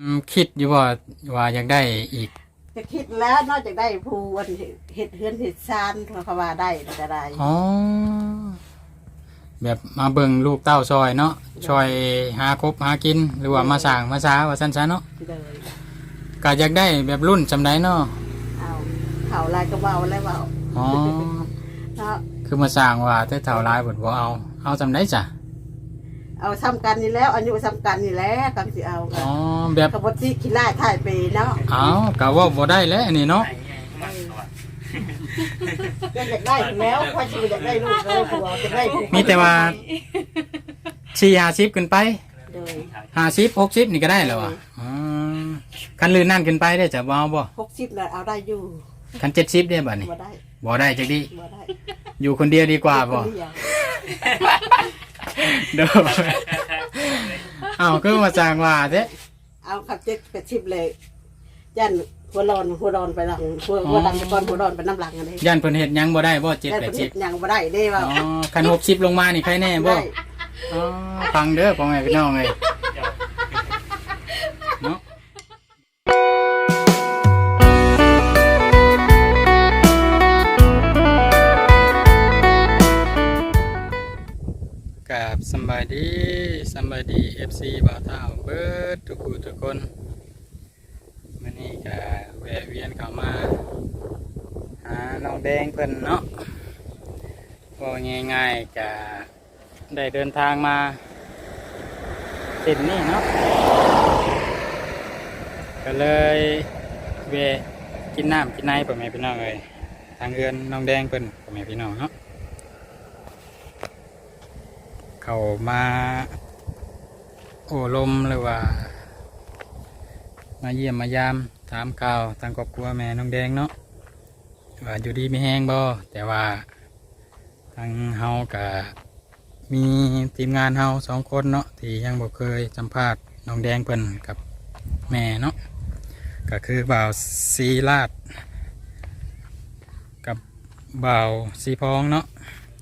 อืมคิดอยู่ว่าว่าอยากได้อีก จะคิดแล้วนอกจากได้ผู้วันเห็ดเฮือนเห็ดซานเขาว่าได้จะได้อ๋อ แบบมาเบิ่งลูกเต้าซอยเนาะซอยหาครบหากิน หรือว่ามาสร้างมาช้าว่าซั่นซะเนาะเลยก็อยากได้แบบรุ่นจำได้เนาะเอาเขาลายกระเบาแล้วเบาอ๋อ เนาะคือมาสร้างว่าแต่เท่าหลายเพิ่นบ่เอา เอาจำได้จ้ะ เอาซ้ำกันนี่แล้วอายุซ้ำกันนี่แหล้วกัสิเอากัอ๋นอแบบกระบที่ขี้ไล่ถ่ายไปเนาะเอาก็ว่าบ่ได้แล้วอันนี้เนาะก็อยากได้แล้วพ่อชีอยากได้ลูกเลยผัวจะได้ผู้มีแต่ว่า4 50ขึ้นไปเลย50 60นี่ก็ได้แล้วอะอ๋อคันลื่นนั่นขึ้นไปได้จะบ่เอาบ่หกสิบเลยเอาได้อยู่คัน70ได้บัดนี้บ่ได้บ่ได้จักดีบ่ได้อยู่คนเดียวดีกว่าบ่ คนเดียว เด้ออ้าวคือมาสร้างว่าเด้เอาขับเจ็ดแปดสิบเลยยันหัวร้อนหัวร้อนไปหลังหัวหัวดังไปก่อนหัวร้อนไปน้ำหลังอันนี้ย่านเพิ่นเฮ็ดหยังบ่ได้บ่7ยันประเทศ80ยังบ่ได้เด้ว่าอ๋อคัน60ลงมานี่ใครแน่บ่ได้อ๋อฟังเด้อพ่อแม่พี่น้องเอ้ย เายดีสบายดี FC บ่าวเท่าเบิดทุกผู้ทุกคนมื้อนี้ก็แวะเวียนเข้ามาหาน้องแดงเพิ่นเนาะก็ง่ายๆก็ได้เดินทางมาเส้นนี้เนาะก็เลยแวะกินน้ำกินในพ่อแม่พี่น้องเอ้ยทางเรือนน้องแดงเพิ่นพ่อแม่พี่น้องเนาะ เขามาโอ้ลมหรือว่า มาเยี่ยมมายามถามข่าวทางครอบครัวแม่น้องแดงเนาะว่าอยู่ดีไม่แห้งบ่แต่ว่าทางเฮากับมีทีมงานเฮาสองคนเนาะที่ยังบ่เคยสัมภาษณ์น้องแดงเพิ่นกับแม่เนาะก็คือบ่าวซีลาด กับบ่าวซีพองเนาะ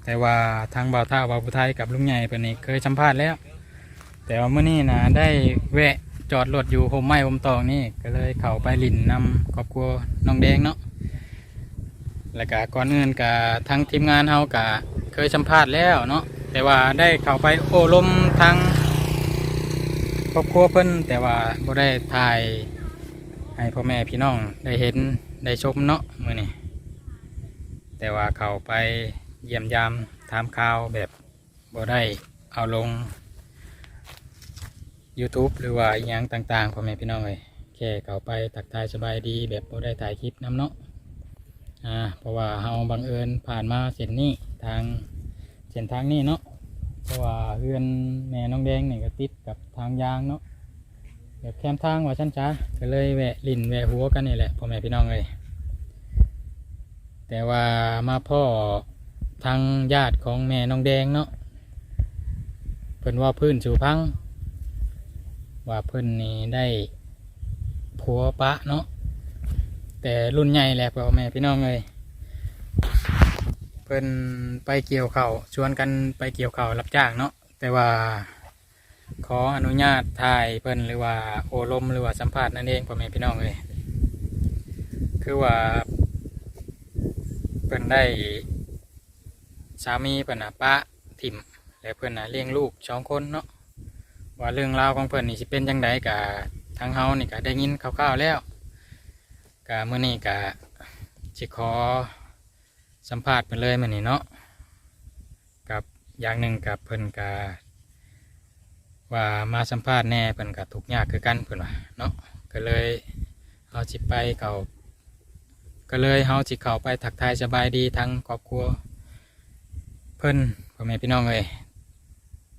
แต่ว่าทางบ่าวท่าบ่าวผู้ไทยกับลุงใหญ่เพิ่นนี่เคยสัมภาษณ์แล้ว แต่ว่าเมื่อนี้นะได้แวะจอดรถอยู่โฮมไม้โฮมตองนี่ก็เลยเข้าไปหลินนำครอบครัวน้องแดงเนาะแล้วก็ก่อนอื่นกับทางทีมงานเฮาก็เคยสัมภาษณ์แล้วเนาะแต่ว่าได้เข้าไปโอ้ลมทางครอบครัวเพิ่นแต่ว่าบ่ได้ถ่ายให้พ่อแม่พี่น้องได้เห็นได้ชมเนาะมื้อนี้แต่ว่าเขาไป เยี่ยมยามถามข่าวแบบบ่ได้เอาลง YouTube หรือว่าอหยังต่างๆพ่อแม่พี่น้องเลยแค่เข้าไปตักทายสบายดีแบบบ่ได้ถ่ายคลิปน้ำเนาะอ่าเพราะว่าเฮาบังเอิญผ่านมาเส้นนี้ทางเส้นทางนี้เนาะเพราะว่าเรือนแม่น้องแดงนี่ก็ติดกับทางยางเนาะแบบแคมทางว่าชั้นจ้าก็เลยแวะลิ่นแวะหัวกันนี่แหละพ่อแม่พี่น้องเลยแต่ว่ามาพ่อ ทางญาติของแม่น้องแดงเนาะเพิ่นว่าพื้นสู่พัง ว่าเพิ่นนี่ได้ผัวปะเนาะแต่รุ่นใหญ่แหละพ่อแม่พี่น้องเลยเพิ่นไปเกี่ยวเขาวชวนกันไปเกี่ยวเข่ารับจ้างเนาะแต่ว่าขออนุญาตถ่ายเพิ่นหรือว่าโอลมหรือว่าสัมภาษณ์นั่นเองพ่อแม่พี่น้องเลยคือว่าเพิ่นได้ สามีเพิ่นน่ะปะถิ่มและเพิ่นน่ะเลี้ยงลูกสองคนเนาะว่าเรื่องราวของเพิ่นนี่สิเป็นจังไดกะทางเฮานี่ก็ได้ยินคร่าวๆแล้วกะมื้อนี้กะสิขอสัมภาษณ์เพิ่นเลยมื้อนี้เนาะกับอย่างหนึ่งกับเพิ่นกะว่ามาสัมภาษณ์แน่เพิ่นก็ทุกยากคือกันเพิ่นว่าเนาะก็เลยเอาสิไปเขาก็เลยเฮาสิเข้าไปทักทายสบายดีทั้งครอบครัว เพิ่นพ่อแม่พี่น้องเลย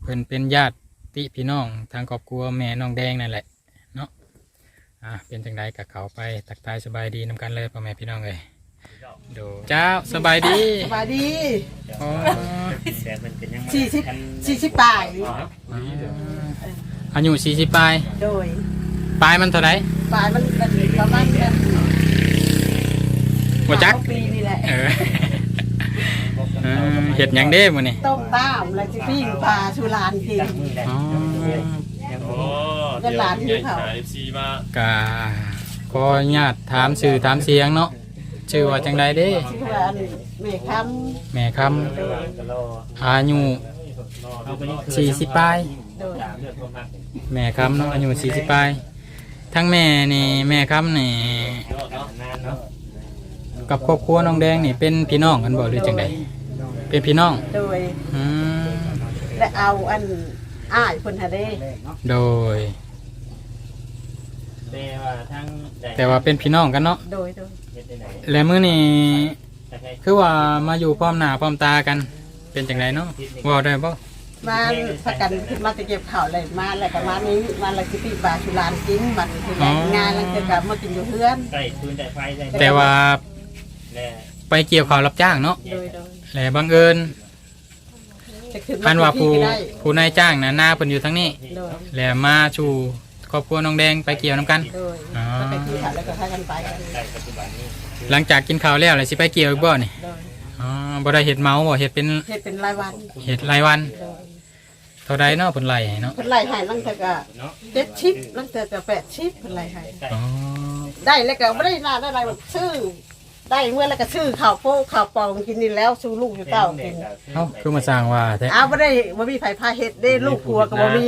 เพิ่นเป็นญาติพี่น้องทางครอบครัวแม่น้องแดงนั่นแหละเนาะอ่าเป็นจังไดกับเขาไปทักทายสบายดีนำกันเลยพ่อแม่พี่น้องเลยดูเจ้าสบายดีสบายดีอ๋อแต่มันเป็นยังไงสี่สิบสี่สิบปลายอายุสี่สิบปลายโดยปลายมันเท่าไหร่ปลายมันเป็นประมาณกันหัวจักสามปีนี่แหละ เออเออเห็ดหยังเด้มื้อนี่ต้มตามแล้วจะปิ้งปลาชูรานกิน อ๋อโอ้ก็หลานที่เขาหาเอฟซีมาก็ขออนุญาตถามชื่อถามเสียงเนาะชื่อว่าจังใดเด้ชื่อว่าอันแม่คแม่คำระหว่างก็รออายุเอาไปนี่คือสี่สิบปลายำโดยถามเรื่องความรักแม่คำเนาะอายุสี่สิบปลายทั้งแม่นี่แม่คำนี่นานเนาะกับครอบครัวน้องแดงนี่เป็นพี่น้องกันบ่หรือจังใด เป็นพี่น้องโดย อืมและเอาอันอ้ายเพิ่นหาเด้โดย แต่ว่าทั้งแต่ว่าเป็นพี่น้องกันเนาะโดยโดยเฮ็ดได้ไหนและมื้อนี้แต่ใครคือว่ามาอยู่พร้อมหน้าพร้อมตากัน เป็นจังไดเนาะเว่าได้บ่มาพักกันขึ้นมาจะเก็บข่าวเลยมาแล้วก็มานี้มาแล้วสิปีบาชุลานกินมันคืองานแล้วเจอกับมากินอยู่เพื่อนใกล้ปืนแต่ไฟได้แต่ว่าแน่ไปเกี่ยวข้าวรับจ้างเนาะโดยโดย และบังเอิญจะขึ้นอันว่าผู้ก็ได้ผู้นายจ้างน่ะหน้าเพิ่นอยู่ทั้งนี้ โดยและมาชูครอบครัวน้องแดงไปเกี่ยวน้ำกัน โดยอ๋อ ก็ไปกินข่าวแล้วก็พากันไปกันได้ปัจจุบันนี้หลังจากกินข้าวแล้วเลยสิไปเกี่ยวอีกบ่นี่โดยอ๋อบ่ได้เฮ็ดเมาบ่เฮ็ดเป็นเฮ็ดเป็นรายวันเฮ็ดรายวัน โดยเท่าใดเนาะเพิ่นไล่ให้เนาะเพิ่นไล่ให้ลังเธอก็เนาะเจ็ดชิปลังเธอก็แปดชิปเพิ่นไล่ให้ อ๋อได้แล้วก็ไม่ได้นานได้อะไรแบบซื้อ ได้เมื่อแล้วก็ซื้อข่าวโป๊ข่าวปองกินนี่แล้วสู้ลูกอยู่เต้ากินเอ้าคือมาสร้างว่าแท้อ้าวไม่ได้ไม่มีไผพาเฮ็ดได้ลูกครัวก็บ่มี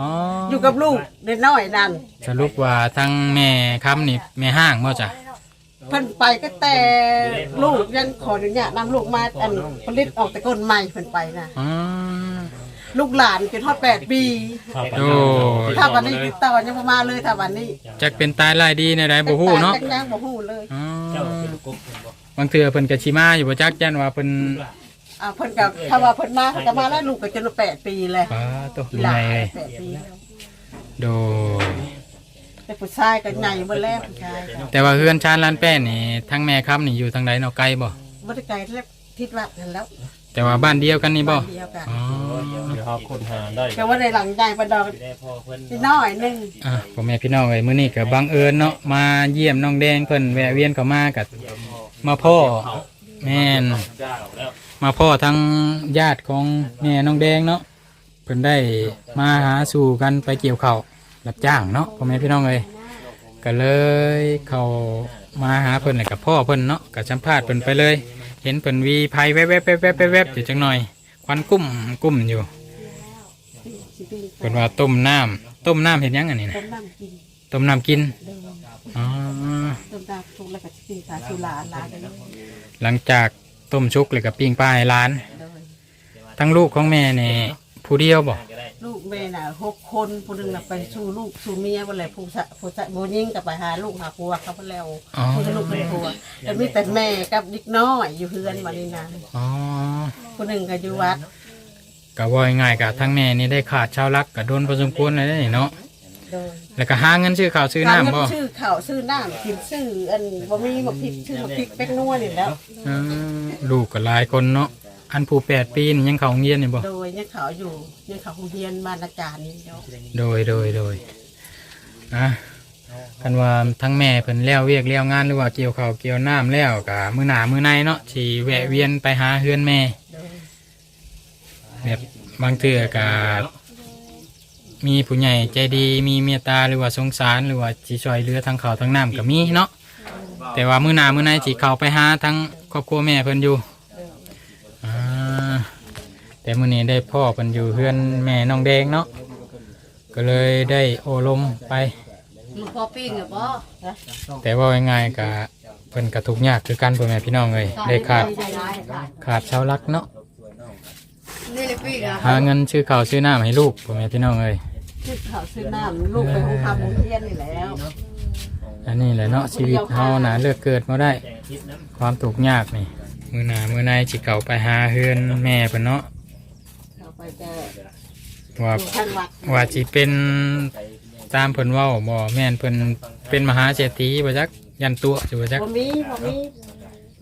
อ๋อออยู่กับลูกเด็กน้อยนั่นสรุปว่าทั้งแม่ค้ำนี่แม่ห้างบ่จ้ะเพิ่นไปก็แต่ลูกยังขออนุญาตนำลูกมาอันผลิตออกแต่ก้นใหม่เพิ่นไปนะอ๋อ ลูกหลานจนฮอด8ปีโอ้ยถ้าวันนี้ติดต่อยังบ่มาเลยถ้าวันนี้จักเป็นตายรายดีในใดบ่ฮู้เนาะจักยังบ่ฮู้เลยอ๋อเจ้าเป็นกุ๊กเป็นบ่บางเทื่อเพิ่นก็สิมาอยู่บ่จักยันว่าเพิ่นอ่าเพิ่นก็ถ้าว่าเพิ่นมาเพิ่นก็มาแล้วลูกก็จน8ปีแล้วป้าตกอีอยู่หลาในนเลยแปดปีแล้วโดยแต่ผู้ชายก็ใหญ่เบ่แล้วผู้ชายก็แต่ว่าเฮือนชานลานแป้นนี่ทั้งแม่ค้ำนี่อยู่ทางใดเนาะไกลบ่บ่ได้ไกลเล็กทิศวัดนั่นแล้ว แต่ว่าบ้านเดียวกันนี่บ่บ้านเดียวกัน อ๋อเดี๋ยวเขาคนหาได้ก็ว่าได้หลังใหญ่ประดอกได้พ่อเพิ่นนิดน้อยหนึงอะพ่อแม่พี่น้องเอ้ยมื้อนี้ก็บังเอิญเนาะมาเยี่ยมน้องแดงเพิ่นแวะเวียนเข้ามากับมาพ่อแม่นจ้าแล้วมาพ่อทั้งญาติของแม่น้องแดงเนาะเพิ่นได้มาหาสู่กันไปเกี่ยวข้าวรับจ้างเนาะพ่อแม่พี่น้องเอ้ยก็เลยเข้ามาหาเพิ่นแล้วกับพ่อเพิ่นเนาะก็สัมภาษณ์เพิ่นไปเลย เห็นเพิ่นวีภัยแวบๆๆๆๆอยู่จังหน่อย ควันกุ้มกุ้มอยู่สิปีเพิ่นว่าต้มน้ำต้มน้ำเห็นยังอันนี้นะต้มน้ำกินต้มน้ำกินเดิมอ๋อต้มน้ำทุกแล้วก็สิปีสาสุราลากันเลยหลังจากต้มชุกเลยกับปิ้งปลาให้ร้านเดิมทั้งลูกของแม่นี่ ผู้เดียวบ่ก็ได้ลูกแม่น่ะหกคนผู้หนึงน่ะไปสู่ลูกสู่เมียบ่แล้วผู้สะผู้สะบ่ยิงก็ไปหาลูกหาผัวเขาบ่แล้วอ๋อผู้ลูกเป็นผัวแล้วมีแต่แม่กับเด็กน้อยอยู่เฮือนบัดนี้นะอ๋อผู้หนึงก็อยู่วัดก็ว่าง่ายๆกับทั้งแม่นี่ได้ขาดชาวรักกับโดนพอสมควรเลยได้เนาะเดิมแล้วก็หาเงินซื้อข้าวซื้อการน้ำเงิบ่นชื่อข้าวชื่อน้ำกินชื่ออันบ่มีมาพริกชื่อมาพริกเป็กนัวนี่แหล้วเออลูกก็หลายคนเนาะ อันผู้แปดปีนี่ยังเขาโรงเรียนนี่บ่โดยยังเขาอยู่ยังเขาเรียนบ้านอาจารย์นี่เนาะโดยโดยโดยอะกันว่าทั้งแม่เพิ่นแล้วเวียกแล้วงานหรือว่าเกี่ยวข้าวเกี่ยวน้ำแล้วก็มื้อหน้ามื้อในเนาะสิแวะเวียนไปหาเฮือนแม่โดยแบบบางเทื่อก็มีผู้ใหญ่ใจดีมีเมตตาหรือว่าสงสารหรือว่าสิช่วยเหลือทั้งเขาวทั้งน้ำก็มีเนาะแต่ว่ามื้อหน้ามื้อในสิเข้าไปหาทั้งครอบครัวแม่เพิ่นอยู่อ่า แต่มื้อนี้ได้พ่อเพิ่นอยู่เฮือนแม่น้องแดงเนาะก็เลยได้โอลมไปลูกพ่อปิ้งอะบ่นะแต่ว่าง่ายๆก็เพิ่นก็ทุกข์ยากคือกันพ่อแม่พี่น้องเลยได้ขาดขาดชาวรักเนาะนี่เลยปิ้งอะหาเงินซื้อข้าวซื้อน้ำให้ลูกพ่อแม่พี่น้องเลยชื่อข้าวชื่อน้ำลูกไปห้องทำโรงเรียนนี่แล้วอันนี้แหละเนาะชีวิตเฮานะเลือกเกิดมาได้แจงอาทิตย์น้ำความทุกข์ยากนี่ มื้อหน้ามื้อในสิเก่าไปหาเฮือนแม่เพิ่นเนาะ เขาไปจะว่าอยู่ข้างวัดว่าสิเป็นตามเพิ่นเว้าบ่แม่นเพิ่นเป็นมหาเศรษฐีบ่จักยันตัวสิบ่จักบ่มีบ่มี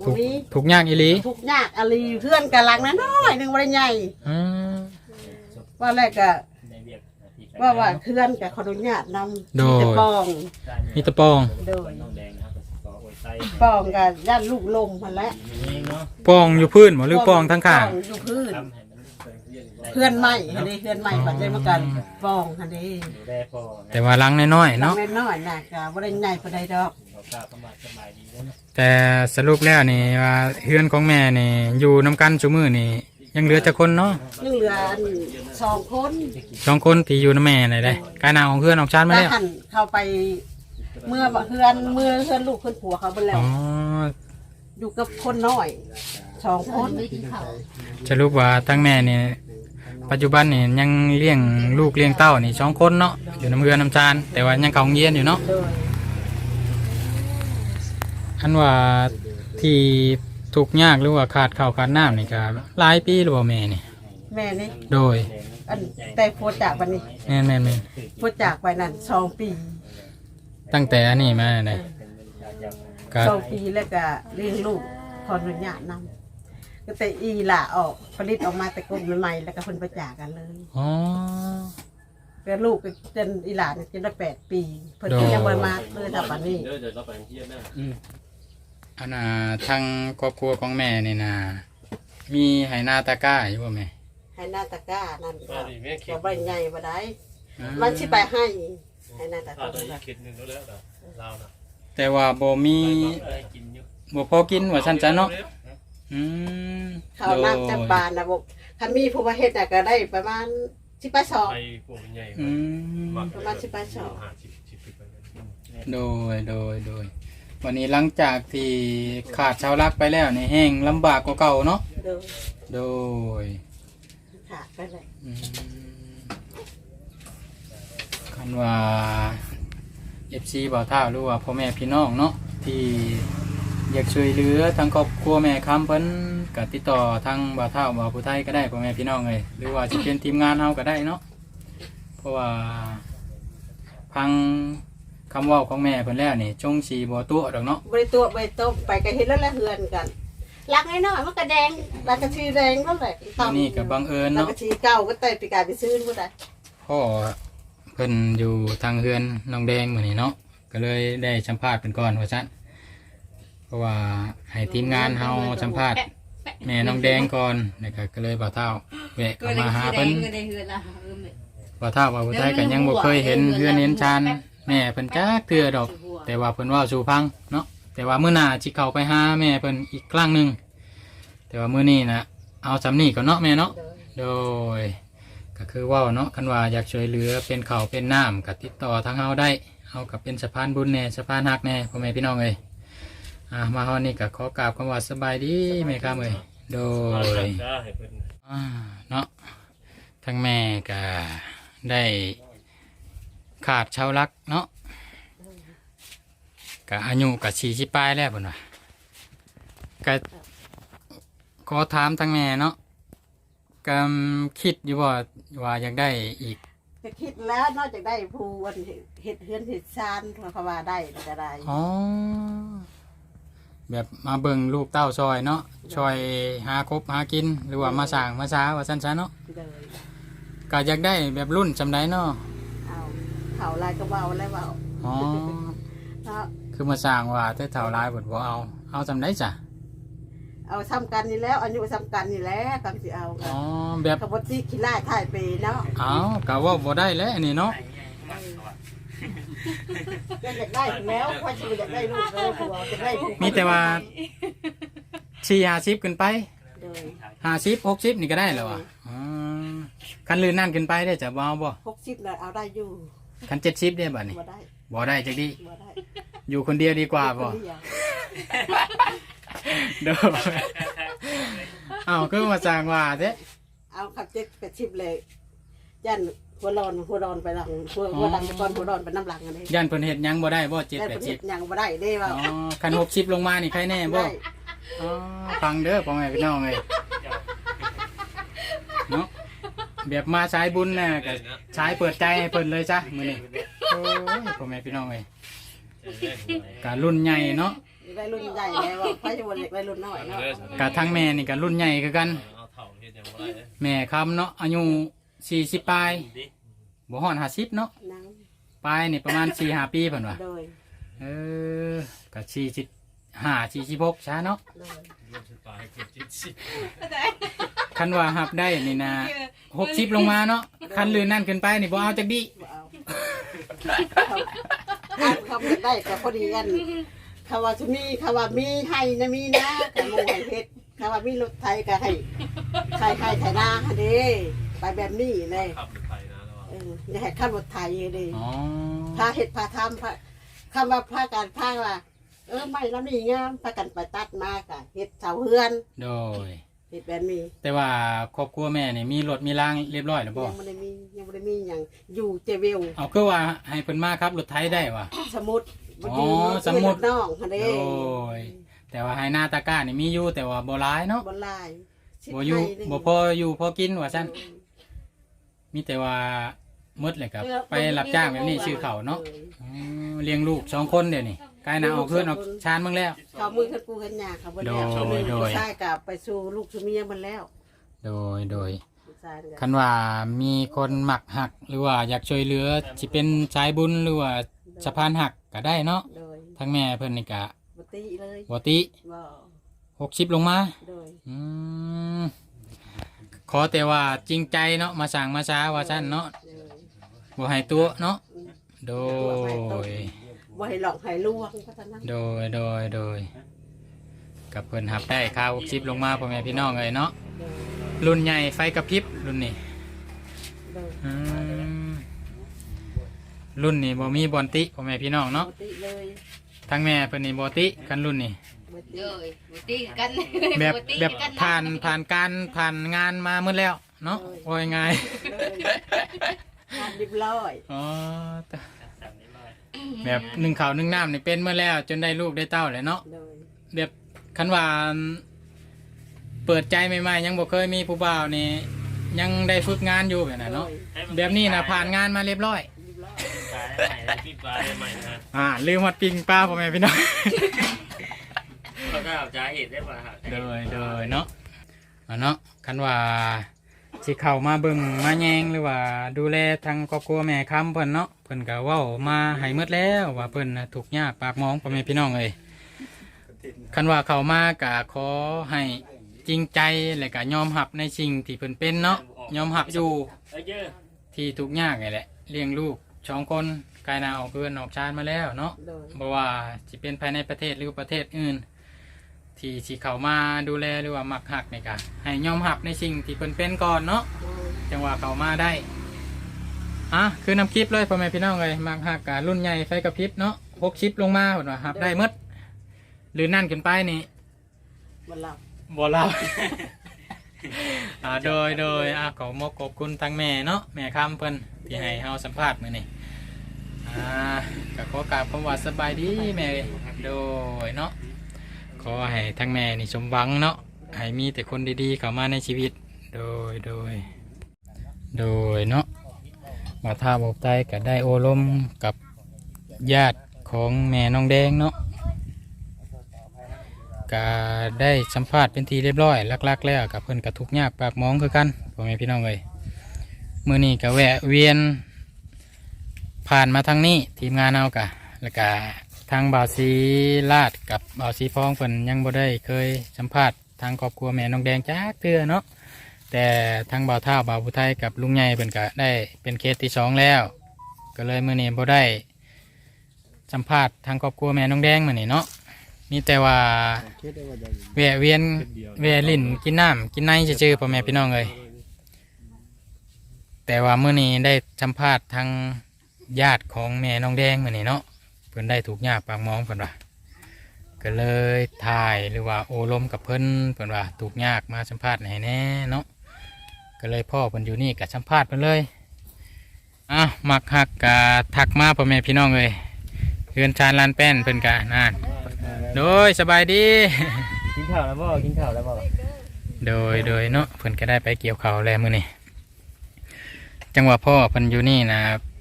บ่ทุกข์มีทุกข์ยากอีหลีทุกข์ยากอะไรเพื่อนกะลังน้อยๆหนึงบ่ได้ใหญ่ อืมว่าแรกก็ในเวียกอาทิตย์ว่าว่าเพื่อนกับขออนุญาตนำโดยแต่ปองมีแตะปองโดยน้องแดงนะครับก็อวยไส้ปองกับญาติลูกลมมันแหละเองเนาะปองอยู่พื้นบ่หรือปองทั้งข้างปอยู่พื้นทำให้มัน เพื่อนใหม่คันนี้เพื่อนใหม่ปัจจัยมากันฟองคันนี้ดูแลพ่อแต่ว่าหลังน้อยๆน้องเนาะ น้อยๆน่ะก็บ่ได้ใหญ่ปานใดดอกเรากล้าสบายสบายดีแล้วเนาะแต่สรุปแล้วนี่ว่าเฮือนของแม่นี่อยู่น้ำกันชุมือนี่ ยังเหลือจักคนเนาะยังเหลืออันสองคนสองคนที่อยู่น้ำแม่นี่ได้กายหนาของเพื่อนออกชาติมาถ้าแล้วหันเข้าไปเมื่อบ่เพื่อนเมื่อเพื่อนลูกเพื่อนผัวเขาไปแล้วอ๋ออยู่กับคนน้อยสองคน สรุปว่าทั้งแม่นี่ ปัจจุบันนี่ยังเลี้ยงลูกเลี้ยงเต้านี่สองคนเนาะอยู่น้ำเพื่อนน้ำจานแต่ว่ายังเขาโรงเรียนอยู่เนาะโดยอันว่าที่ทุกข์ยากหรือว่าขาดข้าวขาดน้ำนี่ก็หลายปีหรือเปล่าแม่นี่ แม่นี่โดยอันแต่ผัวจากวันนี้แม่นแม่นแม่นผัวจากไปนั่นสองปีตั้งแต่อันนี้มาเลยก็สองปีแล้วก็เลี้ยงลูกขออนุญาตนำ ก็แต่อีหล่าออกผลิตออกมาแต่กลมใหม่ๆแล้วก็เพิ่นประจากกันเลยอ๋อก็ลูกก็จนอีหล่าเนี่ยจนได้แปดปีเพิ่นก็ยังบ่มาเลยถ้าปานนี้เดี๋ยวเดี๋ยวเราไปเที่ยวหน้าอันน่ะทางครอบครัวของแม่นี่นะมีไหนาตะกร้าอยู่บ่แม่ให้หน้าตะกร้านั่นก็ก็ดีแม่คิก็ดบ่ใหญ่บ่ได้อืมันสิไปให้ให้หน้าตะกอาร้าจจะคิดหนึ่งแล้วแล้วเราน่ะแต่ว่าบ่มีอะไรกินอยู่บ่พอกินว่าซั่นจ้ะเนาะ อืมข้าวน้ำจำปานะบ่คันมีผู้ว่าเฮ็ดน่ะก็ได้ประมาณสิบสอง ไปพวกใหญ่อืม ประมาณสิบแปดสองห้าสิบสิบสิบไปเลยโดยโดยโดย วันนี้หลังจากที่ขาดชาวรักไปแล้วนี่แห้งลำบากกว่าเก่าเนาะเด้อโดยขาดไปเลยอืมคันว่าเอฟซีบ่าวท่าหรือว่าพ่อแม่พี่น้องเนาะที่ อยากช่วยเหลือทางครอบครัวแม่คำเพิ่นก็ติดต่อทางบ่าวท่าบ่าวผู้ไทยก็ได้พ่อแม่พี่น้องเลยหรือว่าจะเป็นทีมงานเฮาก็ได้เนาะเพราะว่าพังคำเว่าของแม่เพิ่นแล้วนี่จงสีบ่ตัวดอกเนาะบริตัวบริต้มไปก็เห็นแล้วละเฮือนกันลักน้อยๆมันก็แดงลักกะชีแดงนั่นแหละอันนี้ก็บังเอิญลักเนาะกะชีเก่าก็แต่ปีกายไปซื้อบ่ได้พ่อเพิ่นอยู่ทางเฮือนน้องแดงมื้อนี้เนาะก็เลยได้สัมภาษณ์เพิ่นก่อนว่าซั่น เพราะว่าให้ทีมงานเฮาสัมภาษณ์แม่น้องแดงก่อนแล้วก็ก็เลยบ่าวเท่าแวะเข้ามาหาเพิ่นบ่าวเท่าว่าผู้ไทยก็ยังบ่เคยเห็นเฮือนเห็นชานแม่เพิ่นจักเทื่อดอก แต่ว่าเพิ่นเว่าสู่พังเนาะแต่ว่ามื้อหน้าสิเข้าไปหาแม่เพิ่นอีกครั้งหนึงแต่ว่ามื้อนี้นะเอาสำนี้ก่อนเนาะแม่เนาะโดย ก็คือเว่าเนาะคันว่าอยากช่วยเหลือเป็นเขาวเป็นน้ำก็ติดต่อทางเฮาได้เฮากับเป็นสะพานบุญแน่สะพานหักแน่พ่อแม่พี่น้องเอ้ย อ่ามาฮอดนี่ก็ขอกราบคำว่าสบายดีแม่ครับเอ้ยโดเอายจ้าให้เป็นอ่าเนาะทั้งแม่ก็ได้ขาดชาวรักเนาะก็อายุก็สี่สิบปลายแล้วเพิ่นว่าก็ขอถามทั้งแม่เนาะก็คิดอยู่ว่าว่าอยากได้อีกจะคิดแล้วนอกจากได้ผู้อันเฮ็ดเฮือนเฮ็ดซานเขาว่าได้ก็ได้อ๋อ แบบมาเบิ่งลูกเต้าซอยเนาะซอยหาคบหากินหรือว่ามาสร้างมาช้าว่าสั้นๆเนาะเลยก็อยากได้แบบรุ่นจำได้เนาะเอาเขาลายก็เว้าแล้วเว้าอ๋อเนาะคือมาสร้างว่าแต่เท่าไรบดบ่เอา เอาจำได้จ้ะเอาซ้ำกันนี่แล้วอายุซ้ำกันนี่แหล้วกำสิเอากัอ๋นอแบบขบวนที่ขี้ไล่ถ่ายไปเนาะ เอากะว่าบ่ได้แล้วอันนี้เนาะ ก็อยากได้แล้วพ่อชีอยากได้ลูกแล้วผัวอยากได้ผัวมีแต่ว่าสี่ห้าสิบขึ้นไปเลยห้าสิบหกสิบนี่ก็ได้แล้วอะอ๋อคันลื่นนั่นขึ้นไปได้จะบ่เอาบ่หกสิบเลยเอาได้อยู่คันเจ็ดสิบได้บ่นี่บ่ได้บ่ได้จักดีบ่ได้อยู่คนเดียวดีกว่าบ่คนเดียวเด้อเอาคือมาสร้างว่าเด้เอาขับเจ็ดแปดสิบเลยยัน หัวร้อนหัวร้อนไปหลังหัวหัวดังไปก่อนหัวร้อนไปน้ำหลังอันนี้ย่านเพิ่นเฮ็ดหยังบ่ได้บ่เจ็ดได้แปปดระเทสิศบยังบ่ได้เด้ว่าอ๋อคันหกสิบลงมานี่ใครแน่บ่ได้อ๋อฟังเด้อพ่อแม่พี่น้องเอ้ยเนาะแบบมาสายบุญน่ะก็สายเปิดใจให้เพิ่นเลยจ้ะมื้อนี้โอ้ยพ่อแม่พี่น้องเอ้ยก็รุ่นใหญ่เนาะได้รุ่นใหญ่แล้วว่าพ่อจะบ่อยากได้รุ่นน้อยเนาะก็ทั้งแม่นี่ก็รุ่นใหญ่คือกัน เอาเถ่าเฮ็ดอย่างไรแม่คำเนาะอายุ 40ปลายบ่ฮอด50เนาะนังปลายนี่ประมาณ4-5ปีเพิ่นว่าโดยเออก็สี่สิบหาสี่สิบหกช้าเนาะเลยรวมสปายเกือบเจ็ดสิบคันว่าหับได้นี่นะหกสิบลงมาเนาะคันลืนนั่นขึ้นไปนี่บ่เอาจากดีบ่เอาเขาเขาไม่ได้ก็พอดีกันเขาว่าจะมีเขาว่ามีให้นะมีนะแต่หมูให้เฮ็ดเขาว่ามีรถไทยก็ให้ใครใครไถนาให้เด้ ไปแบบนี้เลยขับรถไฟนะแล้วเอออย่าให้ขับรถไทยเลยอ๋อพาเห็ดพาทำพาคำว่าพาการพาว่าเออไม่แล้วนี่งามพากันไปตัดมากอะเห็ดเสาเฮือนโดย เห็ดแบบนี้แต่ว่าครอบครัวแม่นี่มีรถมีรางเรียบร้อยแล้วบ่ยังไม่ได้มียังไม่ได้มีอย่างอยู่เจเวลเอาคือว่าให้เพิ่นมาครับรถไถได้ว่ะ สมุดอ๋อสมุดน้องฮะเด้โดย แต่ว่าให้หน้าตะกร้านี่มีอยู่แต่ว่าบ่หลายเนาะบนลายสิบ่อยู่ให้เด้บ่พออยู่พอกินว่าซั่น มีแต่ว่าหมดเลยครับ ไปรับจ้างแบบนี้ชื่อเขาเนาะอ๋อเลี้ยงลูกสองคนเดี๋ยวนี้กายหนาเอาเพื่อนเอาชานมึงแล้ว เขามือเขากูกันยาเขาบนแล้วโดยโดย ผู้ชายกับไปสู่ลูกสู่เมียมันแล้วโดยโดย ผู้ชายเนี่ยคันว่ามีคนหมักหักหรือว่าอยากช่วยเหลือสิเป็นสายบุญหรือว่าสะพานหักก็ได้เนาะโดยทั้งแม่เพิ่นนี่กะปติเลยบ่ติบ่หกสิบลงมาโดยอืม ขอแต่ว่าจริงใจเนาะมาสั่งมาช้าว่าซั่นเนาะโดยบ่ให้ตัวเนาะโดยบ่ให้หลอกให้ลวงพัฒนาโดยโดยโดยกับเพิ่นหับได้ค่าหกสิบลงมาพ่อแม่พี่น้องเลยเนาะโดยรุ่นใหญ่ไฟกระพริบรุ่นนี้โดยอืมรุ่นนี้บ่มีบอนติพ่อแม่พี่น้องปเนาะกติเลยทั้งแม่เพิ่นนี่บ่ติกันรุ่นนี้ปกติ เลยบ่ตีกันแบบตีแบบกันผ่านผ่านการผ่านงานมาหมดแล้วเนาะว่ายังไงเลยทานเรียบร้อยอ๋อแต่สามนิดหน่อยแบบหนึ่งข้าวหนึ่งน้ำนี่เป็นเมื่อแล้ว จนได้ลูกได้เต้าเลยเนาะโดยแบบคันว่าเปิดใจใหม่ๆยังบ่เคยมีผู้บ่าวนี่ยังได้ฝึกงานอยู่แบบนั้นเนาะแบบนี้นะผ่านงานมาเรียบร้อย เรียบร้อยตายแล้วใหม่แล้วพี่ปลายใหม่นะ อ่าลืมวัดปิงป้าพ่อแม่พี่น้อง เราก็เอาจาเห็นได้ป่ะโดยโดยเนาะเอาเนาะคันว่าสิเข้ามาเบิ่งมาแยงหรือว่าดูแลทางครอบครัวแม่ค้ำเพิ่นเนาะเพิ่นก็เว้ามาให้หมดแล้วว่าเพิ่นน่ะทุกข์ยากปากหมองพ่อแม่พี่น้องเอ้ยคันว่าเข้ามาก็ขอให้จริงใจและก็ยอมรับในสิ่งที่เพิ่นเป็นเนาะยอมรับอยู่ที่ทุกข์ยากไงแหละเลี้ยงลูกสองคนกายนาออกเกินออกชาติมาแล้วเนาะบ่ว่าสิเป็นภายในประเทศหรือประเทศอื่น ที่สิเข้ามาดูแลหรือว่ามักหักนี่กะให้ยอมรับในสิ่งที่เพิ่นเป็นก่อนเนาะโดยจังว่าเข้ามาได้อะคือน้ำคลิปเลยพ่อแม่พี่น้องเลยมักหักกะรุ่นใหญ่ไฟกระพริบเนาะหกชิปลงมาเพิ่นว่าหับได้หมดหรือนั่นขึ้นไปนี่มันหลับบ่เล่าอ่าโดยโดยอะขอมอบขอบคุณทั้งแม่เนาะแม่คำเพิ่นที่ให้เฮาสัมภาษณ์มื้อนี้อ่าก็ขอกราบคำว่าสบายดีแม่เอ้ยโดยเนาะ ขอให้ทั้งแม่นี่สมหวังเนาะให้มีแต่คนดีๆเข้ามาในชีวิต โดยโดย โดยเนาะมาท่าบอกใจก็ได้โอลมกับญาติของแม่น้องแดงเนาะก็ได้สัมภาษณ์เป็นทีเรียบร้อยลักๆ แล้วกับเพิ่อนกระทุกยากปากมองคือกันพ่อแม่พี่น้องเลยมือนี้ก็แวะเวียนผ่านมาทางนี้ทีมงานเอากะแล้วก็ ทางบ่าวสีลาดกับบ่าวสีฟองเพิ่นยังบ่ได้เคยสัมภาษณ์ทางครอบครัวแม่น้องแดงจ้าเทื่อเนาะแต่ทางบ่าวเท่าบ่าวผู้ไทยกับลุงใหญ่เพิ่นก็ได้เป็นเคสที่สองแล้ว ก็เลยมื่อนี้บ่ได้สัมภาษณ์ทางครอบครัวแม่น้องแดงมือนี้เนาะมีแต่ว่าแวะเวียนแวะลิ่นกินน้ำกินในเฉยๆพ่อแม่พี่น้องเลยแต่ว่าเมื่อนี้ได้สัมภาษณ์ทางญาติของแม่น้องแดงเหมือนี้เนาะ พิ่นได้ถูกยากปากหมองเพิ่นว่าก็เลยถ่ายหรือว่าโอลมกับเพิ่นเพิ่นว่าถูกยากมาสัมภาษณ์ให้แน่เนาะก็เลยพ่อเพิ่นอยู่นี่กับสัมภาษณ์เพิ่นเลยอะมักหักกะทักมาพ่อแม่พี่น้องเลยเฮือนชานลานแป้นเพิ่นกะนานโดยสบายดี กินข้าวแล้วบ่กินข้าวแล้วบ่โดยโดยเนาะเพิ่นก็ได้ไปเกี่ยวเขาวแล้วมื้อนี้จังหวะพ่อเพิ่นอยู่นี่นะ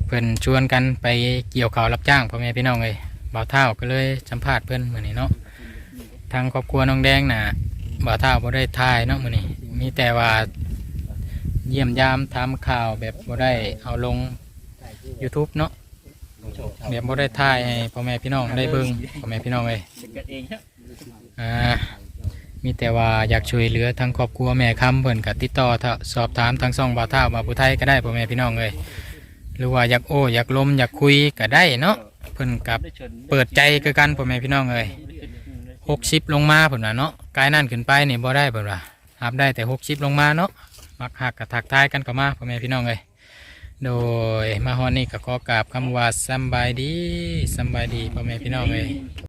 เพิ่นชวนกันไปเกี่ยวเขาวรับจ้างพ่อแม่พี่น้องเลยบ่าวเท่าก็เลยสัมภาษณ์เพิ่นมื้อนี้เนาะทางครอบครัวน้องแดงน่ะบ่าวเท่าบ่ได้ถ่ายเนาะมื้อนี้มีแต่ว่าเยี่ยมยามทำข่าวแบบบ่ได้เอาลง YouTube เนาะแบบบ่ได้ถ่ายให้พ่อแม่พี่น้องได้เบิ่งพ่อแม่พี่น้องเลย กันเองครับอ่ามีแต่ว่าอยากช่วยเหลือทั้งครอบครัวแม่คำเพิ่นก็ติดต่อสอบถามทางซ่องบ่าวท่าบ่าวผู้ไทยก็ได้พ่อแม่พี่น้องเอ้ย หรือว่าอยากโอ้อยากลมอยากคุยก็ได้เนาะเพิ่นกับเปิดใจคือกันพ่อแม่พี่น้องเอ้ยหกสิบลงมาเพิ่นว่าเนาะกายนั่นขึ้นไปนี่บ่ได้เพิ่นว่ารับได้แต่หกสิบลงมาเนาะมักหักกับทักทายกันก็มาพ่อแม่พี่น้องเอ้ยโดยมาฮอนนี่ก็ขอกราบคำว่าสำบายดีสำบายดีพ่อแม่พี่น้องเอ้ย